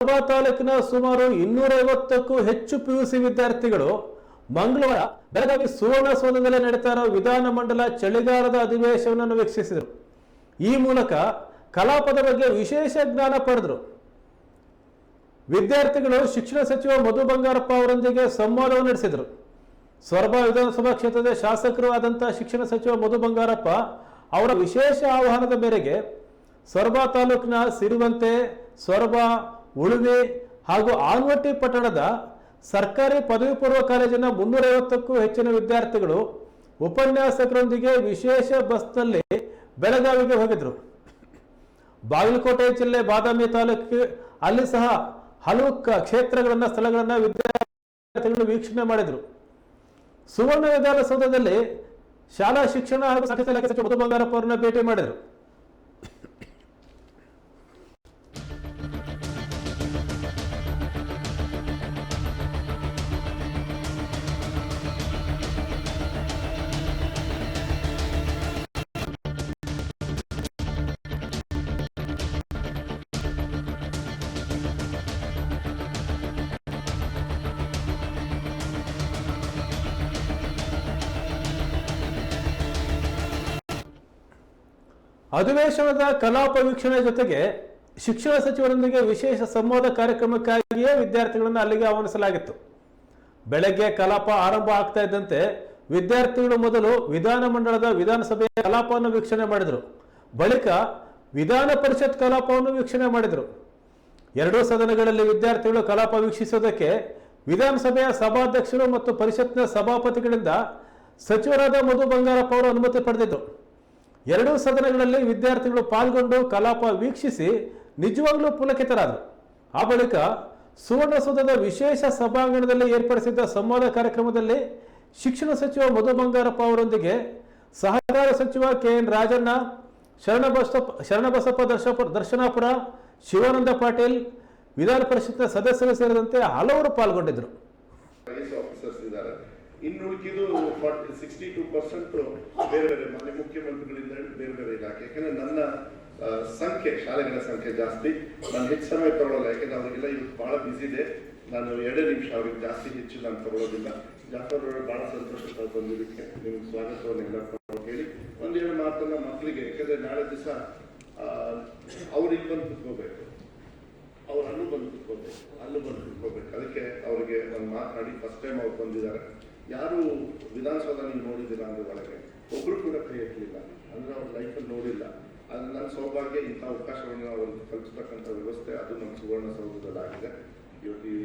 ಸೊರಬ ತಾಲೂಕಿನ ಸುಮಾರು ಇನ್ನೂರೈವತ್ತಕ್ಕೂ ಹೆಚ್ಚು ಪಿಯುಸಿ ವಿದ್ಯಾರ್ಥಿಗಳು ಮಂಗಳವಾರ ಬೆಳಗಾವಿ ಸುವರ್ಣಸೌಧದಲ್ಲಿ ನಡೀತಾ ಇರೋ ವಿಧಾನಮಂಡಲ ಚಳಿಗಾಲದ ಅಧಿವೇಶನವನ್ನು ವೀಕ್ಷಿಸಿದರು. ಈ ಮೂಲಕ ಕಲಾಪದ ಬಗ್ಗೆ ವಿಶೇಷ ಜ್ಞಾನ ಪಡೆದರು. ವಿದ್ಯಾರ್ಥಿಗಳು ಶಿಕ್ಷಣ ಸಚಿವ ಮಧು ಬಂಗಾರಪ್ಪ ಅವರೊಂದಿಗೆ ಸಂವಾದವನ್ನು ನಡೆಸಿದರು. ಸೊರಬ ವಿಧಾನಸಭಾ ಕ್ಷೇತ್ರದ ಶಾಸಕರು ಆದಂತಹ ಶಿಕ್ಷಣ ಸಚಿವ ಮಧು ಬಂಗಾರಪ್ಪ ಅವರ ವಿಶೇಷ ಆಹ್ವಾನದ ಮೇರೆಗೆ ಸೊರಬ ತಾಲೂಕಿನ ಸಿರುವಂತೆ ಸೊರಬ ಉಳುವೆ ಹಾಗೂ ಆನ್ವಟ್ಟಿ ಪಟ್ಟಣದ ಸರ್ಕಾರಿ ಪದವಿ ಪೂರ್ವ ಕಾಲೇಜಿನ ಮುನ್ನೂರೈವತ್ತಕ್ಕೂ ಹೆಚ್ಚಿನ ವಿದ್ಯಾರ್ಥಿಗಳು ಉಪನ್ಯಾಸಕರೊಂದಿಗೆ ವಿಶೇಷ ಬಸ್ನಲ್ಲಿ ಬೆಳಗಾವಿಗೆ ಹೋಗಿದ್ರು. ಬಾಗಲಕೋಟೆ ಜಿಲ್ಲೆ ಬಾದಾಮಿ ತಾಲೂಕು ಅಲ್ಲಿ ಸಹ ಹಲವು ಕ್ಷೇತ್ರಗಳನ್ನ, ಸ್ಥಳಗಳನ್ನ ವಿದ್ಯಾರ್ಥಿಗಳು ವೀಕ್ಷಣೆ ಮಾಡಿದ್ರು. ಸುವರ್ಣ ವಿಧಾನಸೌಧದಲ್ಲಿ ಶಾಲಾ ಶಿಕ್ಷಣ ಹಾಗೂ ಸಚಿವ ಬಂಗಾರಪ್ಪ ಅವರನ್ನ ಭೇಟಿ ಮಾಡಿದರು. ಅಧಿವೇಶನದ ಕಲಾಪ ವೀಕ್ಷಣೆ ಜೊತೆಗೆ ಶಿಕ್ಷಣ ಸಚಿವರೊಂದಿಗೆ ವಿಶೇಷ ಸಂವಾದ ಕಾರ್ಯಕ್ರಮಕ್ಕಾಗಿಯೇ ವಿದ್ಯಾರ್ಥಿಗಳನ್ನು ಅಲ್ಲಿಗೆ ಆಹ್ವಾನಿಸಲಾಗಿತ್ತು. ಬೆಳಗ್ಗೆ ಕಲಾಪ ಆರಂಭ ಆಗ್ತಾ ಇದ್ದಂತೆ ವಿದ್ಯಾರ್ಥಿಗಳು ಮೊದಲು ವಿಧಾನಮಂಡಲದ ವಿಧಾನಸಭೆಯ ಕಲಾಪವನ್ನು ವೀಕ್ಷಣೆ ಮಾಡಿದರು. ಬಳಿಕ ವಿಧಾನ ಪರಿಷತ್ ಕಲಾಪವನ್ನು ವೀಕ್ಷಣೆ ಮಾಡಿದರು. ಎರಡೂ ಸದನಗಳಲ್ಲಿ ವಿದ್ಯಾರ್ಥಿಗಳು ಕಲಾಪ ವೀಕ್ಷಿಸುವುದಕ್ಕೆ ವಿಧಾನಸಭೆಯ ಸಭಾಧ್ಯಕ್ಷರು ಮತ್ತು ಪರಿಷತ್ನ ಸಭಾಪತಿಗಳಿಂದ ಸಚಿವರಾದ ಮಧು ಬಂಗಾರಪ್ಪ ಅವರು ಅನುಮತಿ ಪಡೆದಿದ್ದರು ಎರಡೂ ಸದನಗಳಲ್ಲಿ ವಿದ್ಯಾರ್ಥಿಗಳು ಪಾಲ್ಗೊಂಡು ಕಲಾಪ ವೀಕ್ಷಿಸಿ ನಿಜವಾಗ್ಲೂ ಪುಲಕಿತರಾದರು. ಆ ಬಳಿಕ ಸುವರ್ಣಸೌಧದ ವಿಶೇಷ ಸಭಾಂಗಣದಲ್ಲಿ ಏರ್ಪಡಿಸಿದ್ದ ಸಂವಾದ ಕಾರ್ಯಕ್ರಮದಲ್ಲಿ ಶಿಕ್ಷಣ ಸಚಿವ ಮಧು ಬಂಗಾರಪ್ಪ ಅವರೊಂದಿಗೆ ಸಹಕಾರ ಸಚಿವ ಕೆ ಎನ್ ರಾಜಣ್ಣ, ಶರಣಬಸಪ್ಪ ಶರಣಬಸಪ್ಪ ದರ್ಶಪ, ದರ್ಶನಾಪುರ, ಶಿವಾನಂದ ಪಾಟೀಲ್, ವಿಧಾನ ಪರಿಷತ್ನ ಸದಸ್ಯರು ಸೇರಿದಂತೆ ಹಲವರು ಪಾಲ್ಗೊಂಡಿದ್ದರು. ಐ ಎಸ್ ಆಫೀಸರ್ಸ್ ಇದ್ದಾರೆ ಇನ್ನು ಉಳಿಕಿದು ಫಾರ್ಟಿ ಸಿಕ್ಸ್ಟಿ ಟು ಪರ್ಸೆಂಟ್ ಬೇರೆ ಬೇರೆ ಮಾನ್ಯ ಮುಖ್ಯಮಂತ್ರಿಗಳಿಂದ ಬೇರೆ ಬೇರೆ ಇಲಾಖೆ. ಯಾಕಂದ್ರೆ ನನ್ನ ಸಂಖ್ಯೆ, ಶಾಲೆಗಳ ಸಂಖ್ಯೆ ಜಾಸ್ತಿ. ನಾನು ಹೆಚ್ಚು ಸಮಯ ತಗೊಳ್ಳಲ್ಲ ಯಾಕಂದ್ರೆ ಅವರಿಗೆಲ್ಲ ಇವತ್ತು ಬಹಳ ಬಿಸಿ ಇದೆ. ನಾನು ಎರಡು ನಿಮಿಷ ಅವ್ರಿಗೆ ಜಾಸ್ತಿ ಹೆಚ್ಚು ನಾನು ತಗೊಳ್ಳೋದಿಲ್ಲ ಜಾಫರ್ ಅವರು ಬಹಳ ಸಂತೋಷ ಬಂದಿದ್ದಕ್ಕೆ ನಿಮ್ಗೆ ಸ್ವಾಗತವನ್ನು ಎಲ್ಲ ಹೇಳಿ ಒಂದೆರಡು ಮಾತನ್ನ ಮಕ್ಕಳಿಗೆ, ಯಾಕಂದ್ರೆ ನಾಳೆ ದಿವಸ ಅವ್ರಿಗೆ ಬಂದು ಕುತ್ಕೋಬೇಕು. ಅವ್ರ ಅಲ್ಲೂ ಬಂದು ಕುತ್ಕೋಬೇಕು, ಅಲ್ಲೂ ಬಂದು ಕುತ್ಕೋಬೇಕು. ಅದಕ್ಕೆ ಅವರಿಗೆ ಒಂದು ಮಾತನಾಡಿ ಫಸ್ಟ್ ಟೈಮ್ ಅವ್ರು ಬಂದಿದ್ದಾರೆ. ಯಾರು ವಿಧಾನಸೌಧ ನೀವು ನೋಡಿದ್ದೀರಾ ಅಂದ್ರೆ ಒಳಗೆ. ಒಬ್ರು ಕೂಡ ಕೈ ಎತ್ತಲಿಲ್ಲ. ಅಂದ್ರೆ ಅವ್ರ ಲೈಫಲ್ಲಿ ನೋಡಿಲ್ಲ. ಅದು ನನ್ನ ಸೌಭಾಗ್ಯ ಇಂಥ ಅವಕಾಶವನ್ನು ಅವ್ರಿಗೆ ಕಲ್ಪಿಸ್ತಕ್ಕಂಥ ವ್ಯವಸ್ಥೆ ಅದು ನಮ್ಮ ಸುವರ್ಣಸೌಧದಲ್ಲಿ ಸೌಧದಲ್ಲಾಗಿದೆ. ಇವತ್ತು ಈ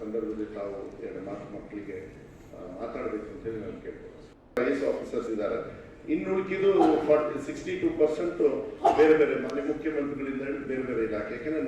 ಸಂದರ್ಭದಲ್ಲಿ ತಾವು ಎರಡು ಮಾತು ಮಕ್ಕಳಿಗೆ ಮಾತಾಡಬೇಕು ಅಂತೇಳಿ ನಾನು ಕೇಳ್ಬೋದು ಐ ಎಸ್ ಆಫೀಸರ್ಸ್ ಇದ್ದಾರೆ. ಇನ್ನು ಉಳಿಕಿದು ಫಾರ್ಟಿ ಸಿಕ್ಸ್ಟಿ ಟೂ ಪರ್ಸೆಂಟು ಬೇರೆ ಬೇರೆ, ಮಾನ್ಯ ಮುಖ್ಯಮಂತ್ರಿಗಳಿಂದ ಬೇರೆ ಬೇರೆ ಇಲಾಖೆ. ಯಾಕಂದ್ರೆ